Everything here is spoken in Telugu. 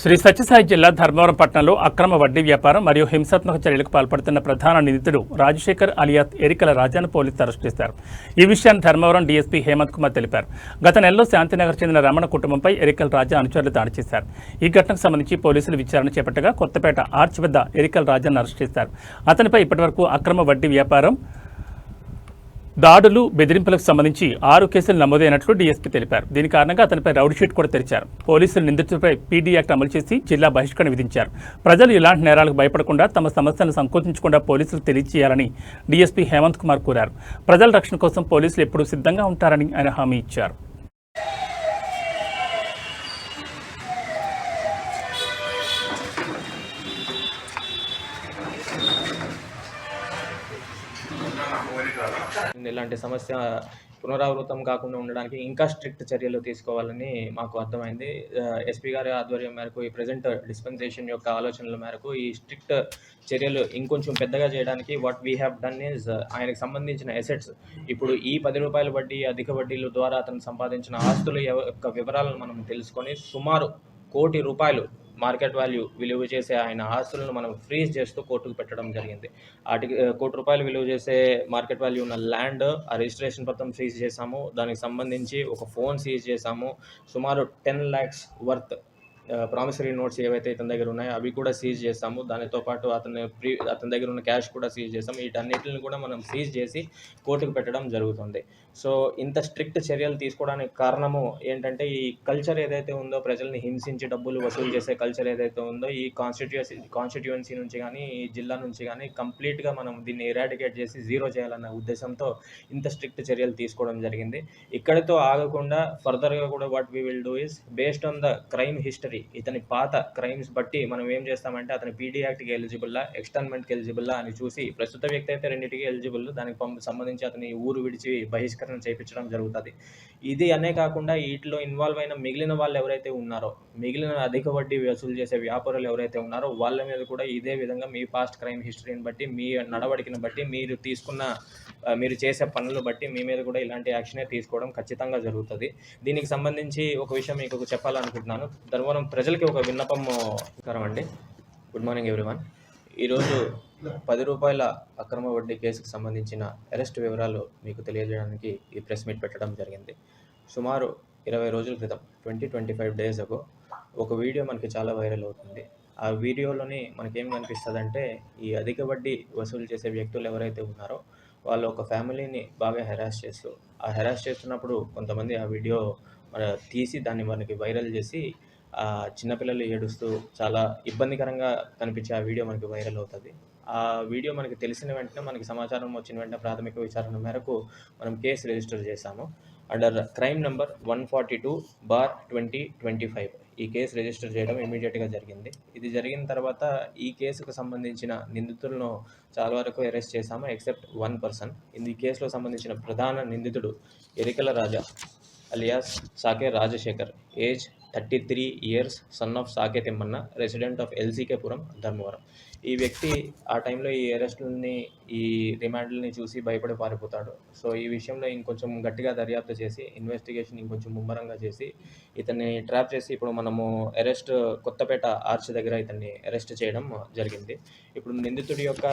శ్రీ సత్యసాయి జిల్లా ధర్మవరం పట్టణంలో అక్రమ వడ్డీ వ్యాపారం మరియు హింసాత్మక చర్యలకు పాల్పడుతున్న ప్రధాన నిందితుడు రాజశేఖర్ అలియాత్ ఎరికల రాజాను పోలీసులు అరెస్ట్ చేశారు. ఈ విషయాన్ని ధర్మవరం డీఎస్పీ హేమంత్ కుమార్ తెలిపారు. గత నెలలో శాంతినగర్ చెందిన రమణ కుటుంబంపై ఎరికల రాజా అనుచరులు దాడి చేశారు. ఈ ఘటనకు సంబంధించి పోలీసులు విచారణ చేపట్టగా కొత్తపేట ఆర్చ్ వద్ద ఎరికల రాజాను అరెస్ట్ చేశారు. అతనిపై ఇప్పటివరకు అక్రమ వడ్డీ వ్యాపారం దాడులు బెదిరింపులకు సంబంధించి ఆరు కేసులు నమోదైనట్లు డీఎస్పీ తెలిపారు. దీని కారణంగా అతనిపై రౌడ్ షీట్ కూడా తెరిచారు. పోలీసులు నిందితులపై పీడీ యాక్ట్ అమలు చేసి జిల్లా బహిష్కరణ విధించారు. ప్రజలు ఇలాంటి నేరాలకు భయపడకుండా తమ సమస్యలను సంకోచించకుండా పోలీసులు తెలియజేయాలని డీఎస్పీ హేమంత్ కుమార్ కోరారు. ప్రజల రక్షణ కోసం పోలీసులు ఎప్పుడూ సిద్ధంగా ఉంటారని ఆయన హామీ ఇచ్చారు. ఇలాంటి సమస్య పునరావృతం కాకుండా ఉండడానికి ఇంకా స్ట్రిక్ట్ చర్యలు తీసుకోవాలని మాకు అర్థమైంది. ఎస్పీ గారి ఆధ్వర్యం మేరకు ఈ ప్రజెంట్ డిస్పెన్సేషన్ యొక్క ఆలోచనల మేరకు ఈ స్ట్రిక్ట్ చర్యలు ఇంకొంచెం పెద్దగా చేయడానికి what we have done is ఆయనకు సంబంధించిన ఎసెట్స్ ఇప్పుడు ఈ పది రూపాయల వడ్డీ అధిక వడ్డీల ద్వారా అతను సంపాదించిన ఆస్తుల యొక్క వివరాలను మనం తెలుసుకొని సుమారు కోటి రూపాయలు మార్కెట్ వాల్యూ విలువ చేసే ఆయన ఆస్తులను మనం ఫ్రీజ్ చేస్తూ కోర్టుకు పెట్టడం జరిగింది. వాటికి కోటి రూపాయలు విలువ చేసే మార్కెట్ వాల్యూ ఉన్న ల్యాండ్ ఆ రిజిస్ట్రేషన్ పత్రం సీజ్ చేశాము. దానికి సంబంధించి ఒక ఫోన్ సీజ్ చేశాము. సుమారు ten lakhs worth promissory notes ఏవైతే ఇతని దగ్గర ఉన్నాయో అవి కూడా సీజ్ చేస్తాము. దానితో పాటు అతని ప్రీ అతని దగ్గర ఉన్న క్యాష్ కూడా సీజ్ చేస్తాము. వీటన్నిటిని కూడా మనం సీజ్ చేసి కోర్టుకు పెట్టడం జరుగుతుంది. సో ఇంత స్ట్రిక్ట్ చర్యలు తీసుకోవడానికి కారణము ఏంటంటే ఈ కల్చర్ ఏదైతే ఉందో ప్రజల్ని హింసించి డబ్బులు వసూలు చేసే కల్చర్ ఏదైతే ఉందో ఈ కాన్స్టిట్యూన్సీ కాన్స్టిట్యుయెన్సీ నుంచి కానీ ఈ జిల్లా నుంచి కానీ కంప్లీట్గా మనం దీన్ని ఎరాడికేట్ చేసి జీరో చేయాలన్న ఉద్దేశంతో ఇంత స్ట్రిక్ట్ చర్యలు తీసుకోవడం జరిగింది. ఇక్కడితో ఆగకుండా ఫర్దర్గా కూడా what we will do is based on the crime history ఇతని పాత క్రైమ్స్ బట్టి మనం ఏం చేస్తామంటే అతని పీడీ యాక్ట్కి ఎలిజిబుల్లా ఎక్స్టర్న్మెంట్కి ఎలిజిబుల్లా అని చూసి ప్రస్తుత వ్యక్తి అయితే రెండింటికి ఎలిజిబుల్ దానికి పం- సంబంధించి అతని ఊరు విడిచి బహిష్కరణ చేయించడం జరుగుతుంది. ఇది అనే కాకుండా వీటిలో ఇన్వాల్వ్ అయిన మిగిలిన వాళ్ళు ఎవరైతే ఉన్నారో మిగిలిన అధిక వడ్డీ వసూలు చేసే వ్యాపారులు ఎవరైతే ఉన్నారో వాళ్ళ మీద కూడా ఇదే విధంగా మీ పాస్ట్ క్రైమ్ హిస్టరీని బట్టి మీ నడవడికను బట్టి మీరు తీసుకున్న మీరు చేసే పనులు బట్టి మీ మీద కూడా ఇలాంటి యాక్షనే తీసుకోవడం ఖచ్చితంగా జరుగుతుంది. దీనికి సంబంధించి ఒక విషయం మీకు చెప్పాలనుకుంటున్నాను. ధర్మవరం ప్రజలకి ఒక విన్నపం అండి. గుడ్ మార్నింగ్ ఎవ్రీవన్ ఈరోజు పది రూపాయల అక్రమ వడ్డీ కేసుకు సంబంధించిన అరెస్ట్ వివరాలు మీకు తెలియజేయడానికి ఈ ప్రెస్ మీట్ పెట్టడం జరిగింది. సుమారు ఇరవై రోజుల క్రితం ట్వంటీ ట్వంటీ ఫైవ్ డేస్ అగో ఒక వీడియో మనకి చాలా వైరల్ అవుతుంది. ఆ వీడియోలోని మనకేం కనిపిస్తుంది అంటే ఈ అధిక వడ్డీ వసూలు చేసే వ్యక్తులు ఎవరైతే ఉన్నారో వాళ్ళు ఒక ఫ్యామిలీని బాగా హెరాస్ చేస్తూ ఆ హెరాస్ చేస్తున్నప్పుడు కొంతమంది ఆ వీడియో మన తీసి దాన్ని మనకి వైరల్ చేసి ఆ చిన్నపిల్లలు ఏడుస్తూ చాలా ఇబ్బందికరంగా కనిపించే ఆ వీడియో మనకి వైరల్ అవుతుంది. ఆ వీడియో మనకి తెలిసిన వెంటనే మనకి సమాచారం వచ్చిన వెంటనే ప్రాథమిక విచారణ మేరకు మనం కేసు రిజిస్టర్ చేశాము. Under crime number one forty two bar twenty twenty five ఈ కేసు రిజిస్టర్ చేయడం ఇమీడియట్గా జరిగింది. ఇది జరిగిన తర్వాత ఈ కేసుకు సంబంధించిన నిందితులను చాలా వరకు అరెస్ట్ చేశాము ఎక్సెప్ట్ వన్ పర్సన్ ఈ కేసులో సంబంధించిన ప్రధాన నిందితుడు Erikala Raja alias Sake Rajasekhar. Age thirty three years son of Sake Thimmanna resident of LCKPuram Dharmavaram. ఈ వ్యక్తి ఆ టైంలో ఈ అరెస్టుల్ని ఈ రిమాండ్లని చూసి భయపడి పారిపోతాడు. సో ఈ విషయంలో ఇంకొంచెం గట్టిగా దర్యాప్తు చేసి ఇన్వెస్టిగేషన్ ఇంకొంచెం ముమ్మరంగా చేసి ఇతన్ని ట్రాప్ చేసి ఇప్పుడు మనము అరెస్ట్ కొత్తపేట ఆర్చ్ దగ్గర ఇతన్ని అరెస్ట్ చేయడం జరిగింది. ఇప్పుడు నిందితుడి యొక్క